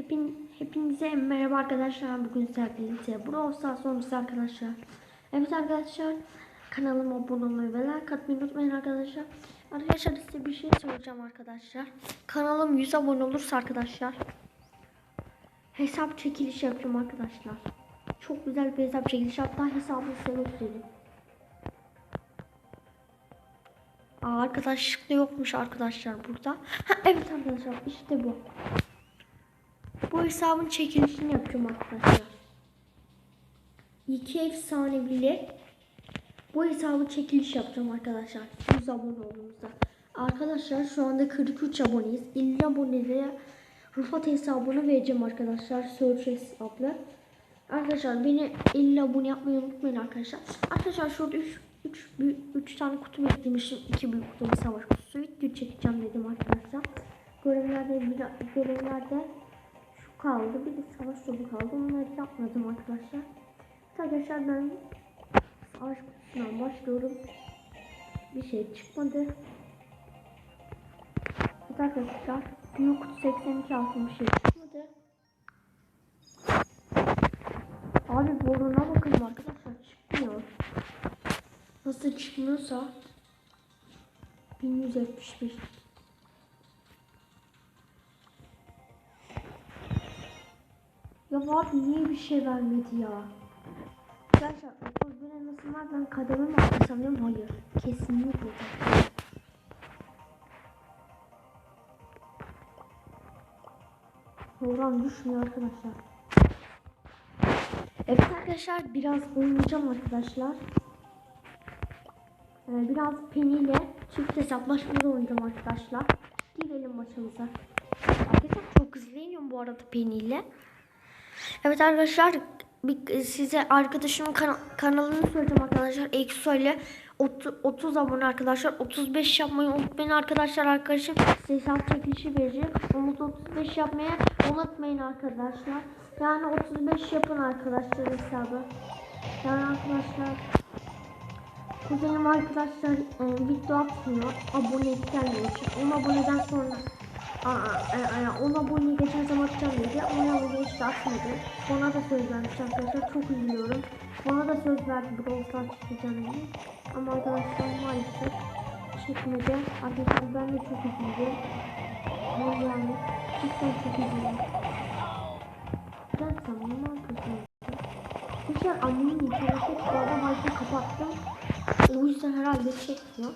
Hepin, hepinize merhaba arkadaşlar. Bugün sizlerle birlikte Brawl Stars arkadaşlar. Evet arkadaşlar kanalıma abone olmayı ve like atmayı unutmayın arkadaşlar. Arkadaşlar size bir şey söyleyeceğim arkadaşlar. Kanalım 100 abone olursa arkadaşlar hesap çekiliş yapacağım arkadaşlar. Çok güzel bir hesap çekiliş hatta hesabı size göstereyim. Aa, arkadaşlık da yokmuş arkadaşlar burada. Ha, evet arkadaşlar işte bu. Bu hesabın çekilişini yapacağım arkadaşlar. İki efsaneviyle bu hesabı çekiliş yapacağım arkadaşlar. 100 abone olduğumuzda. Arkadaşlar şu anda 43 aboneyiz. 50 abonelere Rufat hesabını vereceğim arkadaşlar. Search hesaplı. Arkadaşlar beni 50 abone yapmayı unutmayın arkadaşlar. Arkadaşlar şurada 3 3 3 tane kutu beklemişim. 2 büyük kutu bir savaş kutusu. Video çekeceğim dedim arkadaşlar. Görevlerde görevlerde kaldı. Bir de savaş topu kaldı. Onları yapmadım arkadaşlar. Arkadaşlar ben savaş kutusundan başlıyorum. Bir şey çıkmadı. Evet arkadaşlar büyük kutu 82 altın bir şey çıkmadı. Abi boruna bakın arkadaşlar çıkmıyor. Nasıl çıkmıyorsa 1171 Ya abi niye bir şey vermedi ya? Gerçekten 30 bin elmasım var ben kademe mi atlasam diyorum hayır. Kesinlikle. Program düşmüyor arkadaşlar. Evet arkadaşlar biraz oynayacağım arkadaşlar. Ee, biraz Penny ile çift hesaplaşmada oynayacağım arkadaşlar. Girelim maçımıza. Arkadaşlar çok hızlı bu arada Penny ile. Evet arkadaşlar size arkadaşımın kana- kanalını söyleyeceğim arkadaşlar. Exo ile 30, 30 abone arkadaşlar. 35 yapmayı unutmayın arkadaşlar. Arkadaşım hesap çekilişi verecek. Umut 35 yapmayı unutmayın arkadaşlar. Yani 35 yapın arkadaşlar hesabı. Yani arkadaşlar kuzenim arkadaşlar e, video atmıyor. Abone gelmiyor. 10 aboneden sonra Aa, e, e, 10 abone geçen zaman atacağım dedi. 10 abone işte atmadı. Ona da söz vermiş arkadaşlar. Çok üzülüyorum. Ona da söz verdi Brawl Stars çıkacağım diye. Ama arkadaşlar maalesef çekmedi. Arkadaşlar ben de çok üzüldüm. Yani cidden çok üzüldüm. Ben sanırım arkadaşlar. Arkadaşlar annemin interneti bu arada kapattım. O yüzden herhalde çekmiyor.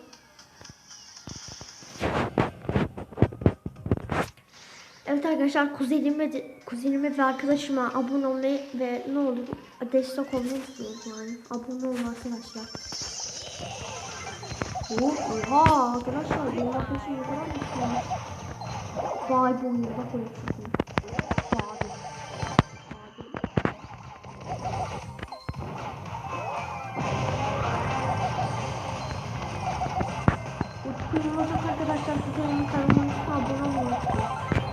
Evet arkadaşlar kuzenime, kuzenime ve arkadaşıma abone olmayı ve ne olur destek olmayı unutmayın yani. Abone olun arkadaşlar. Oh, oha arkadaşlar benim arkadaşım ne kadar güçlüymüş. Vay bu oyunu bak. Utku Yılmaz arkadaşlar kuzenimin kanalına abone olmayı.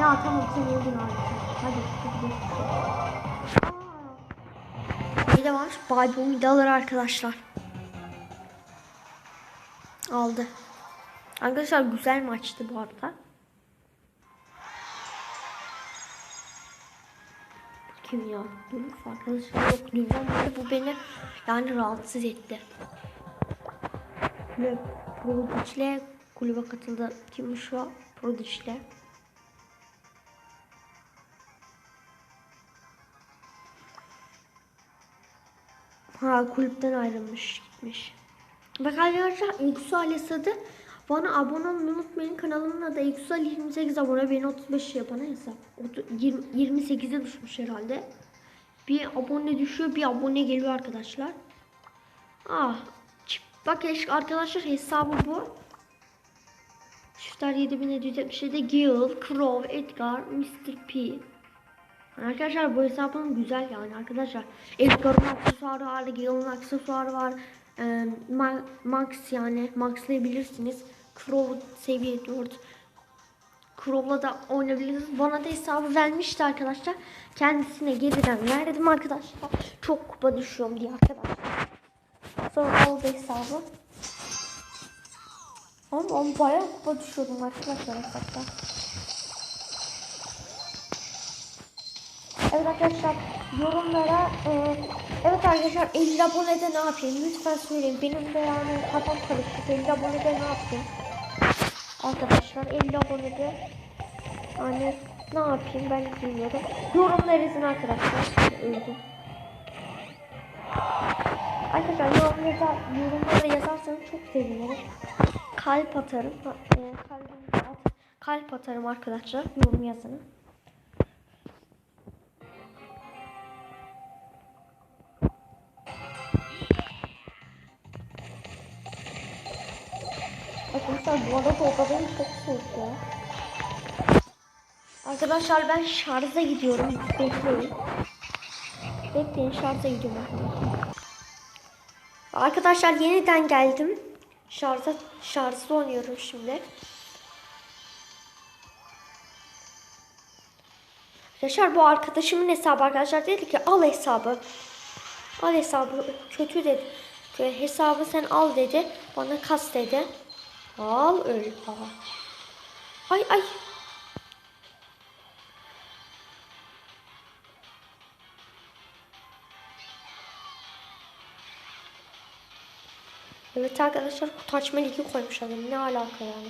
Ya tamam sen öldün abi. Hadi geçmiş Bir de var. Bible vidaları arkadaşlar. Aldı. Arkadaşlar güzel maçtı bu arada. Kim ya? Dur arkadaşlar yok dünden beri bu beni yani rahatsız etti. Ve Prodigy'le kulübe katıldı. Kimmiş o? Prodigy'le. Ha kulüpten ayrılmış gitmiş. Bak arkadaşlar Eksu ailesi adı. Bana abone olmayı unutmayın. Kanalımın adı Ali 28 abone. Beni 35 yapana hesap. 28'e düşmüş herhalde. Bir abone düşüyor bir abone geliyor arkadaşlar. Ah. Bak arkadaşlar hesabı bu. Çiftler 7777 Gil, Crow, Edgar, Mr. P. Arkadaşlar bu hesabım güzel yani arkadaşlar. Edgar'ın aksesuarı var, Gale'ın aksesuarı var. Ee, Max yani maxlayabilirsiniz. Crow seviye 4. Crow'la da oynayabilirsiniz. Bana da hesabı vermişti arkadaşlar. Kendisine geriden verdim arkadaşlar. Çok kupa düşüyorum diye arkadaşlar. Sonra aldı hesabı. Ama, ama bayağı kupa düşüyordum arkadaşlar hesapta. Evet arkadaşlar yorumlara e, evet arkadaşlar 50 abonede ne yapayım lütfen söyleyin. Benim de yani kafam karıştı. 50 abonede ne yapayım? Arkadaşlar 50 abonede yani ne yapayım ben bilmiyorum. Yorumlar yazın arkadaşlar. Öldüm. Arkadaşlar yorumlara, yorumlara yazarsanız çok sevinirim. Kalp atarım. E, kalbimi de at. Kalp atarım arkadaşlar. Yorum yazın. Arkadaşlar bu arada o kadar çok soğuk ya. Arkadaşlar ben şarja gidiyorum. Bekleyin. Bekleyin şarja gidiyorum arkadaşlar. Arkadaşlar yeniden geldim. Şarja şarjda oynuyorum şimdi. Yaşar bu arkadaşımın hesabı arkadaşlar dedi ki al hesabı. Al hesabı kötü dedi. Hesabı sen al dedi. Bana kas dedi. Al öl baba. Ay ay. Evet arkadaşlar kutu açma ligi koymuş adam. Ne alaka yani?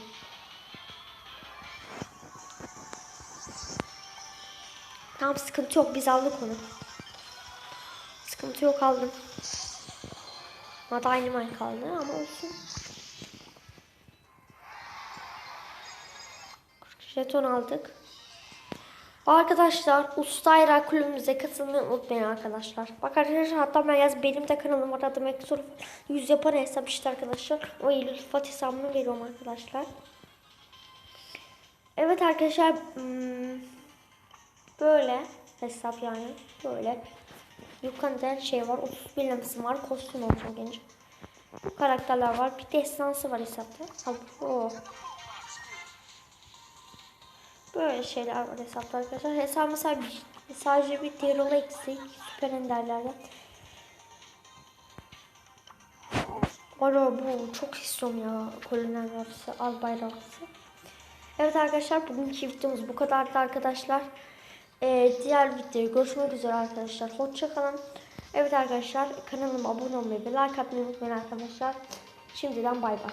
Tamam sıkıntı yok biz aldık onu. Sıkıntı yok aldım. Hatta aynı kaldı ama olsun. Jeton aldık. Arkadaşlar Ustayra kulübümüze katılmayı unutmayın arkadaşlar. Bak arkadaşlar hatta ben yaz benim de kanalım var adım Eksur 100 yapan hesap işte arkadaşlar. O Eylül Fatih hesabımı veriyorum arkadaşlar. Evet arkadaşlar hmm, böyle hesap yani böyle. Yukarıda şey var. 31 laması var. Kostüm olacak genç. Karakterler var. Bir destansı var hesapta. Ha, bu. Böyle şeyler var hesapta arkadaşlar. Hesap mesela bir, sadece bir Daryl eksik. Süper enderlerde. Ara bu çok istiyorum ya. Kolonel Rapsi, Albay Rapsi. Evet arkadaşlar bugünkü videomuz bu kadardı arkadaşlar. Ee, diğer videoya görüşmek üzere arkadaşlar. Hoşçakalın. Evet arkadaşlar kanalıma abone olmayı ve like atmayı unutmayın arkadaşlar. Şimdiden bay bay.